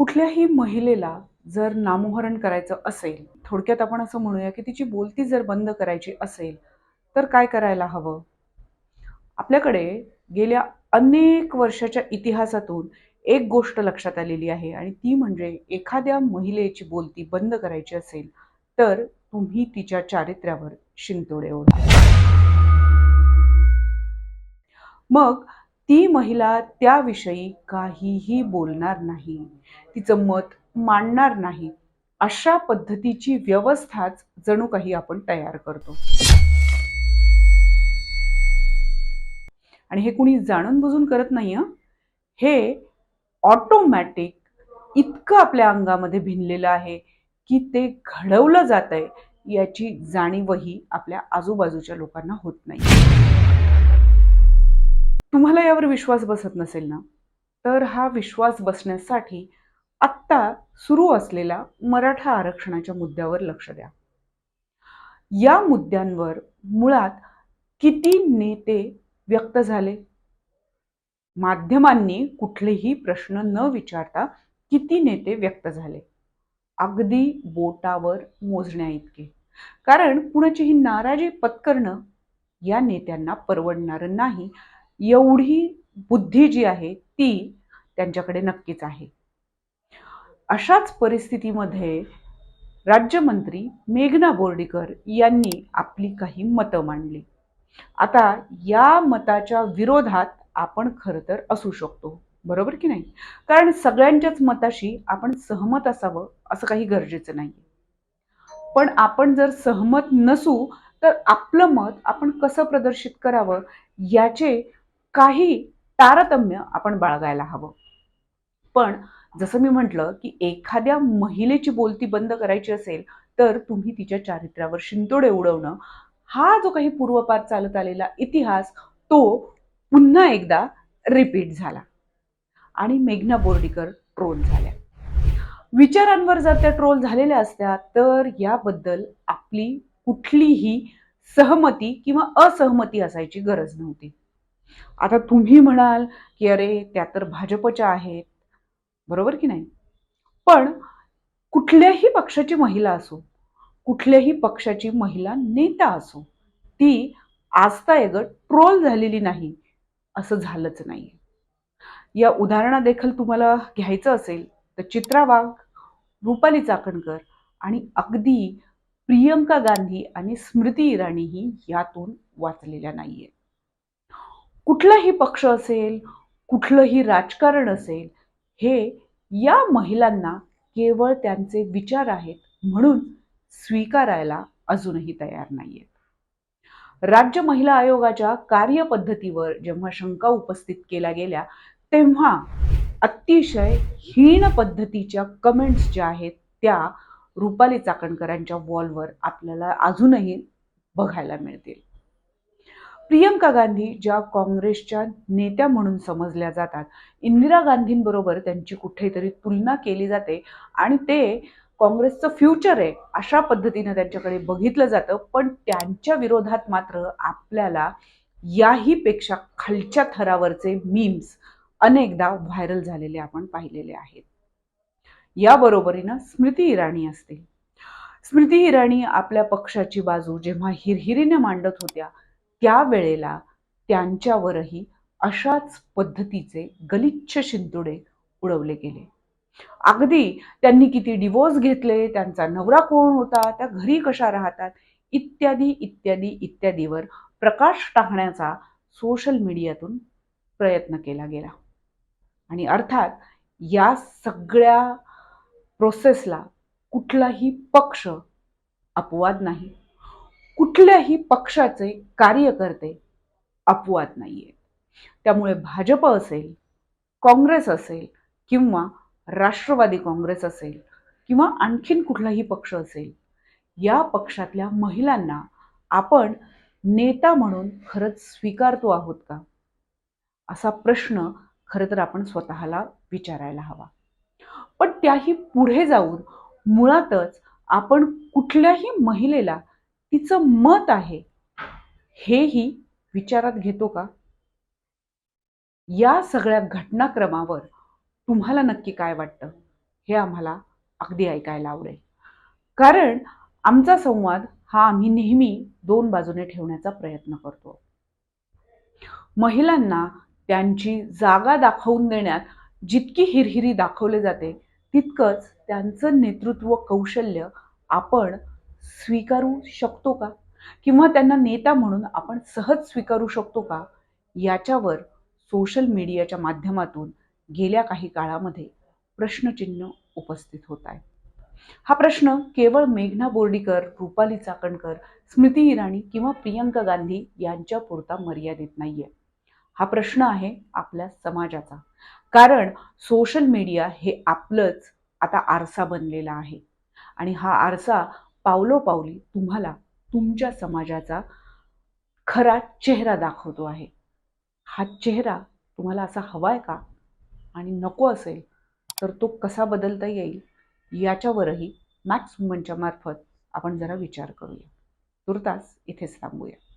कुठल्याही महिलेला जर नामोहरण करायचं असेल थोडक्यात आपण असं म्हणूया की तिची बोलती जर बंद करायची असेल तर काय करायला हवं? आपल्याकडे गेल्या अनेक वर्षाच्या इतिहासातून एक गोष्ट लक्षात आलेली आहे आणि ती म्हणजे एखाद्या महिलेची बोलती बंद करायची असेल तर तुम्ही तिच्या चारित्र्यावर शिंतोडे ओढा. मग ती महिला त्याविषयी काहीही बोलणार नाही. तिचं मत मांडणार नाही. अशा पद्धतीची व्यवस्थाच जणू काही आपण तयार करतो. आणि हे कुणी जाणून बुजून करत नाही हे? ऑटोमॅटिक इतकं आपल्या अंगामध्ये भिनलेलं आहे की ते घडवलं जात आहे याची जाणीवही आपल्या आजूबाजूच्या लोकांना होत नाही. तुम्हाला यावर विश्वास बसत नसेल ना? तर हा विश्वास बसण्यासाठी आत्ता सुरू असलेल्या मराठा आरक्षणाच्या मुद्द्यावर लक्ष द्या. या मुद्द्यांवर मुळात किती नेते व्यक्त झाले? माध्यमांनी कुठलेही प्रश्न न विचारता किती नेते व्यक्त झाले? अगदी बोटावर मोजण्या इतके कारण कुणाचीही नाराजी पत्करणं या नेत्यांना परवडणारं नाही एवढी बुद्धी जी आहे ती त्यांच्याकडे नक्कीच आहे. अशाच परिस्थितीमध्ये राज्यमंत्री मेघना बोर्डीकर यांनी आपली काही मतं मांडली. आता या मताच्या विरोधात आपण खरं तर असू शकतो बरोबर की नाही? कारण सगळ्यांच्याच मताशी आपण सहमत असावं असं काही गरजेचं नाही पण आपण जर सहमत नसू तर आपलं मत आपण कसं प्रदर्शित करावं याचे काही तारतम्य आपण बाळगायला हवं. पण जसं मी म्हटलं की एखाद्या महिलेची बोलती बंद करायची असेल तर तुम्ही तिच्या चारित्र्यावर शिंतोडे उडवणं हा जो काही पूर्वपार चालत आलेला इतिहास तो पुन्हा एकदा रिपीट झाला. आणि मेघना बोर्डीकर ट्रोल झाल्या. विचारांवर जर त्या ट्रोल झालेल्या असत्या तर याबद्दल आपली कुठलीही सहमती किंवा असहमती असायची गरज नव्हती. आता तुम्ही म्हणाल की अरे त्या तर भाजपच्या आहेत. बरोबर की नाही? पण कुठल्याही पक्षाची महिला असो कुठल्याही पक्षाची महिला नेता असो ती आजतायगत ट्रोल झालेली नाही असं झालंच नाही. या उदाहरणा देखील तुम्हाला घ्यायचं असेल तर चित्रा वाघ रुपाली चाकणकर आणि अगदी प्रियंका गांधी आणि स्मृती इराणीही यातून वाचलेल्या नाहीये कुठलाही पक्ष असेल कुठलंही राजकारण असेल हे या महिलांना केवळ त्यांचे विचार आहेत म्हणून स्वीकारायला अजूनही तयार नाहीयेत. राज्य महिला आयोगाच्या कार्यपद्धतीवर जेव्हा शंका उपस्थित केल्या गेल्या तेव्हा अतिशय हीन पद्धतीच्या कमेंट्स ज्या आहेत त्या रुपाली चाकणकरांच्या वॉलवर आपल्याला अजूनही बघायला मिळतील. प्रियंका गांधी ज्या काँग्रेसच्या नेत्या म्हणून समजल्या जातात इंदिरा गांधींबरोबर त्यांची कुठेतरी तुलना केली जाते आणि ते काँग्रेसचं फ्युचर आहे अशा पद्धतीनं त्यांच्याकडे बघितलं जातं. पण त्यांच्या विरोधात मात्र आपल्याला याही पेक्षा खालच्या थरावरचे मीम्स अनेकदा व्हायरल झालेले आपण पाहिलेले आहेत. या बरोबरीनं स्मृती इराणी असतील. स्मृती इराणी आपल्या पक्षाची बाजू जेव्हा हिरहिरीने मांडत होत्या त्यावेळेला त्यांच्यावरही अशाच पद्धतीचे गलिच्छ शिंतोडे उडवले गेले. अगदी त्यांनी किती डिवोर्स घेतले त्यांचा नवरा कोण होता त्या घरी कशा राहतात इत्यादी इत्यादी इत्यादीवर प्रकाश टाकण्याचा सोशल मीडियातून प्रयत्न केला गेला. आणि अर्थात या सगळ्या प्रोसेसला कुठलाही पक्ष अपवाद नाही. कुठल्याही पक्षाचे कार्यकर्ते अपवाद नाहीये. त्यामुळे भाजप असेल काँग्रेस असेल किंवा राष्ट्रवादी काँग्रेस असेल किंवा आणखीन कुठलाही पक्ष असेल या पक्षातल्या महिलांना आपण नेता म्हणून खरंच स्वीकारतो आहोत का? असा प्रश्न खरं तर आपण स्वतःला विचारायला हवा. पण त्याही पुढे जाऊन मुळातच आपण कुठल्याही महिलेला तिचं मत आहे. हेही विचारात घेतो का? या सगळ्या घटनाक्रमावर तुम्हाला नक्की काय वाटतं? हे आम्हाला अगदी ऐकायला आवडेल. कारण आमचा संवाद हा आम्ही नेहमी दोन बाजूने ठेवण्याचा प्रयत्न करतो. महिलांना त्यांची जागा दाखवून देण्यात जितकी हिरहिरी दाखवले जाते तितकंच त्यांचं नेतृत्व कौशल्य आपण स्वीकारू शकतो का? किंवा त्यांना नेता म्हणून आपण सहज स्वीकारू शकतो का? याच्यावर सोशल मीडियाच्या माध्यमातून गेल्या काही काळामध्ये प्रश्नचिन्ह उपस्थित होत आहे. हा प्रश्न केवळ मेघना बोर्डीकर रुपाली चाकणकर स्मृती इराणी किंवा प्रियंका गांधी यांच्या पुरता मर्यादित नाहीये. हा प्रश्न आहे आपल्या समाजाचा. कारण सोशल मीडिया हे आपलंच आता आरसा बनलेला आहे. आणि हा आरसा पावलोपावली तुम्हाला तुमच्या समाजाचा खरा चेहरा दाखवतो आहे. हा चेहरा तुम्हाला असा हवा आहे का? आणि नको असेल तर तो कसा बदलता येईल? याच्यावरही मॅक्स वुमनच्या मार्फत आपण जरा विचार करूया. तुर्तास इथेच थांबूया.